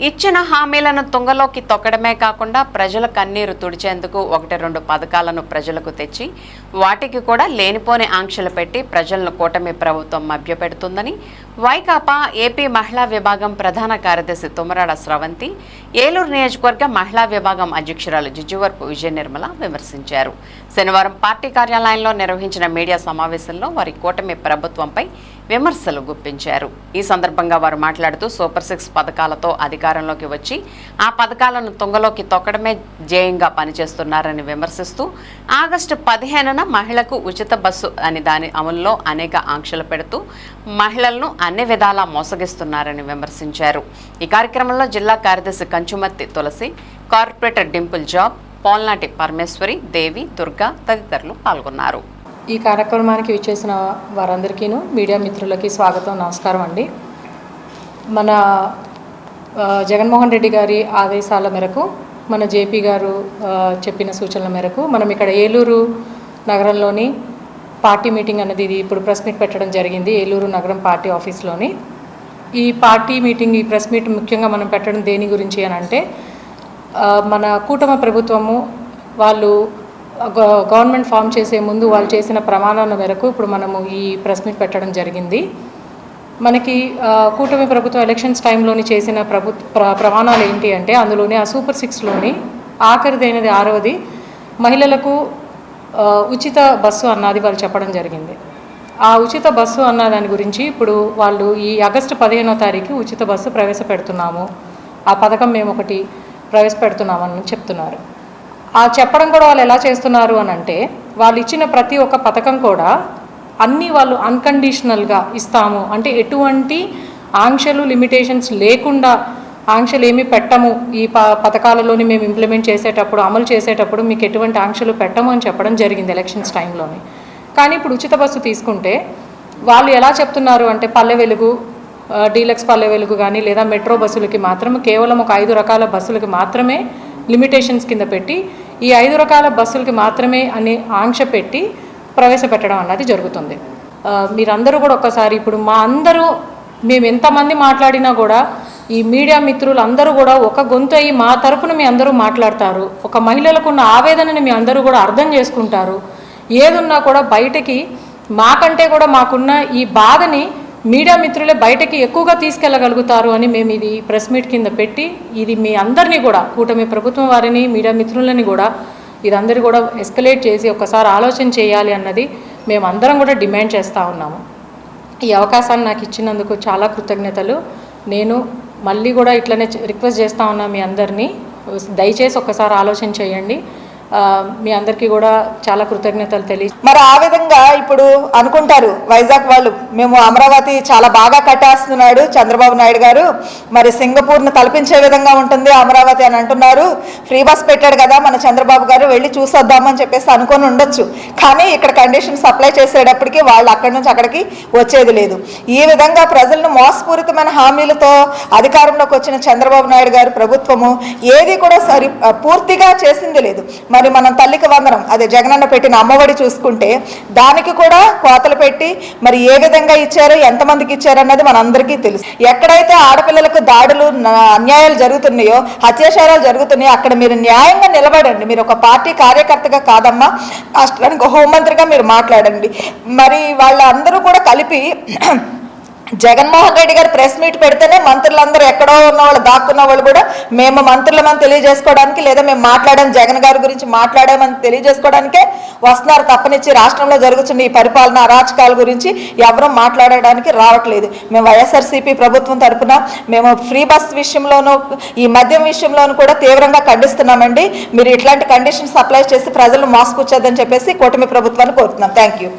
ఇచ్చిన హామీలను తుంగలోకి తొక్కడమే కాకుండా ప్రజల కన్నీరు తుడిచేందుకు ఒకటి రెండు పథకాలను ప్రజలకు తెచ్చి వాటికి కూడా లేనిపోని ఆంక్షలు పెట్టి ప్రజలను కూటమి ప్రభుత్వం మభ్యపెడుతుందని వైకాపా ఏపీ మహిళా విభాగం ప్రధాన కార్యదర్శి తుమరాడ స్రవంతి ఏలూరు నియోజకవర్గ మహిళా విభాగం అధ్యక్షురాలు జిజ్జువర్పు విజయ నిర్మల విమర్శించారు. శనివారం పార్టీ కార్యాలయంలో నిర్వహించిన మీడియా సమావేశంలో వారి కూటమి ప్రభుత్వంపై విమర్శలు గుప్పించారు. ఈ సందర్భంగా వారు మాట్లాడుతూ సూపర్ సిక్స్ పథకాలతో అధికారంలోకి వచ్చి ఆ పథకాలను తుంగలోకి తొక్కడమే జయంగా పనిచేస్తున్నారని విమర్శిస్తూ ఆగస్టు పదిహేనున మహిళకు ఉచిత బస్సు అని దాని అమలులో అనేక ఆంక్షలు పెడుతూ మహిళలను అన్ని విధాలా మోసగిస్తున్నారని విమర్శించారు. ఈ కార్యక్రమంలో జిల్లా కార్యదర్శి కంచుమర్తి తులసి కార్పొరేటర్ డింపుల్ జాబ్ పోల్నాటి పరమేశ్వరి దేవి దుర్గా తదితరులు పాల్గొన్నారు. ఈ కార్యక్రమానికి విచ్చేసిన వారందరికీను మీడియా మిత్రులకి స్వాగతం నమస్కారం అండి. మన జగన్మోహన్ రెడ్డి గారి ఆదేశాల మేరకు మన జేపీ గారు చెప్పిన సూచనల మేరకు మనం ఇక్కడ ఏలూరు నగరంలోని పార్టీ మీటింగ్ అన్నది ఇది ఇప్పుడు ప్రెస్ మీట్ పెట్టడం జరిగింది ఏలూరు నగరం పార్టీ ఆఫీస్లోని. ఈ పార్టీ మీటింగ్ ఈ ప్రెస్ మీట్ ముఖ్యంగా మనం పెట్టడం దేని గురించి అని అంటే మన కూటమి ప్రభుత్వము వాళ్ళు గ- గవర్నమెంట్ ఫామ్ చేసే ముందు వాళ్ళు చేసిన ప్రమాణాల మేరకు ఇప్పుడు మనము ఈ ప్రెస్ మీట్ పెట్టడం జరిగింది. మనకి కూటమి ప్రభుత్వం ఎలక్షన్స్ టైంలోని చేసిన ప్రభు ప్ర- ప్రమాణాలు ఏంటి అంటే అందులోని ఆ సూపర్ సిక్స్లోని ఆఖరిదైనది ఆరవది మహిళలకు ఉచిత బస్సు అన్నది వాళ్ళు చెప్పడం జరిగింది. ఆ ఉచిత బస్సు అన్న దాని గురించి ఇప్పుడు వాళ్ళు ఈ ఆగస్టు పదిహేనో తారీఖు ఉచిత బస్సు ప్రవేశపెడుతున్నాము. ఆ పథకం మేము ఒకటి ప్రవేశపెడుతున్నామని చెప్తున్నారు. ఆ చెప్పడం కూడా వాళ్ళు ఎలా చేస్తున్నారు అని అంటే వాళ్ళు ఇచ్చిన ప్రతి ఒక్క పథకం కూడా అన్నీ వాళ్ళు అన్కండిషనల్గా ఇస్తాము. అంటే ఎటువంటి ఆంక్షలు లిమిటేషన్స్ లేకుండా ఆంక్షలు ఏమీ పెట్టము. ఈ ప పథకాలలోని మేము ఇంప్లిమెంట్ చేసేటప్పుడు అమలు చేసేటప్పుడు మీకు ఎటువంటి ఆంక్షలు పెట్టము అని చెప్పడం జరిగింది ఎలక్షన్స్ టైంలోని కానీ ఇప్పుడు ఉచిత బస్సు తీసుకుంటే వాళ్ళు ఎలా చెప్తున్నారు అంటే పల్లె వెలుగు డీలక్స్ పల్లె వెలుగు కానీ లేదా మెట్రో బస్సులకి మాత్రం కేవలం ఒక ఐదు రకాల బస్సులకి మాత్రమే లిమిటేషన్స్ కింద పెట్టి ఈ ఐదు రకాల బస్సులకి మాత్రమే అనే ఆంక్ష పెట్టి ప్రవేశపెట్టడం అన్నది జరుగుతుంది. మీరందరూ కూడా ఒక్కసారి ఇప్పుడు మా అందరూ మేము ఎంతమంది మాట్లాడినా కూడా ఈ మీడియా మిత్రులు అందరూ కూడా ఒక గొంతు అయ్యి మా తరపున మీ అందరూ మాట్లాడతారు. ఒక మహిళలకు ఉన్న ఆవేదనని మీ అందరూ కూడా అర్థం చేసుకుంటారు. ఏదున్నా కూడా బయటకి మాకంటే కూడా మాకున్న ఈ బాధని మీడియా మిత్రులే బయటకి ఎక్కువగా తీసుకెళ్ళగలుగుతారు అని మేము ఇది ప్రెస్ మీట్ కింద పెట్టి ఇది మీ అందరినీ కూడా కూటమి ప్రభుత్వం వారిని మీడియా మిత్రులని కూడా ఇదందరూ కూడా ఎస్కలేట్ చేసి ఒకసారి ఆలోచన చేయాలి అన్నది మేము అందరం కూడా డిమాండ్ చేస్తూ ఉన్నాము. ఈ అవకాశాన్ని నాకు ఇచ్చినందుకు చాలా కృతజ్ఞతలు. నేను మళ్ళీ కూడా ఇట్లనే రిక్వెస్ట్ చేస్తా ఉన్నా మీ అందరినీ. దయచేసి ఒకసారి ఆలోచన చేయండి. మీ అందరికీ కూడా చాలా కృతజ్ఞతలు తెలియ మరి ఆ విధంగా ఇప్పుడు అనుకుంటారు వైజాగ్ వాళ్ళు మేము అమరావతి చాలా బాగా కట్టేస్తున్నాడు చంద్రబాబు నాయుడు గారు. మరి సింగపూర్ను తలపించే విధంగా ఉంటుంది అమరావతి అని అంటున్నారు. ఫ్రీ బస్ పెట్టాడు కదా మన చంద్రబాబు గారు వెళ్ళి చూసొద్దామని చెప్పేసి అనుకొని ఉండొచ్చు. కానీ ఇక్కడ కండిషన్ సప్లై చేసేటప్పటికి వాళ్ళు అక్కడి నుంచి అక్కడికి వచ్చేది లేదు. ఈ విధంగా ప్రజలను మోసపూరితమైన హామీలతో అధికారంలోకి వచ్చిన చంద్రబాబు నాయుడు గారు ప్రభుత్వము ఏది కూడా సరి పూర్తిగా చేసింది లేదు. మరి మనం తల్లికి వందనం. అదే జగనన్న పెట్టిన అమ్మఒడి చూసుకుంటే దానికి కూడా కోతలు పెట్టి మరి ఏ విధంగా ఇచ్చారో ఎంతమందికి ఇచ్చారో అన్నది మనందరికీ తెలుసు. ఎక్కడైతే ఆడపిల్లలకు దాడులు అన్యాయాలు జరుగుతున్నాయో అత్యాచారాలు జరుగుతున్నాయో అక్కడ మీరు న్యాయంగా నిలబడండి. మీరు ఒక పార్టీ కార్యకర్తగా కాదమ్మా రాష్ట్రానికి హోంమంత్రిగా మీరు మాట్లాడండి. మరి వాళ్ళందరూ కూడా కలిపి జగన్మోహన్ రెడ్డి గారు ప్రెస్ మీట్ పెడితేనే మంత్రులందరూ ఎక్కడో ఉన్న వాళ్ళు దాక్కున్న వాళ్ళు కూడా మేము మంత్రులమని తెలియజేసుకోవడానికి లేదా మేము మాట్లాడాం జగన్ గారి గురించి మాట్లాడామని తెలియజేసుకోవడానికే వస్తున్నారు తప్పనిచ్చి. రాష్ట్రంలో జరుగుతున్న ఈ పరిపాలన అరాచకాల గురించి ఎవరూ మాట్లాడడానికి రావట్లేదు. మేము వైఎస్ఆర్సీపీ ప్రభుత్వం తరపున మేము ఫ్రీ బస్ విషయంలోనూ ఈ మద్యం విషయంలోనూ కూడా తీవ్రంగా ఖండిస్తున్నామండి. మీరు ఇట్లాంటి కండిషన్స్ అప్లై చేసి ప్రజలను మోసపుచ్చొద్దని చెప్పేసి కూటమి ప్రభుత్వాన్ని కోరుతున్నాం. Thank you.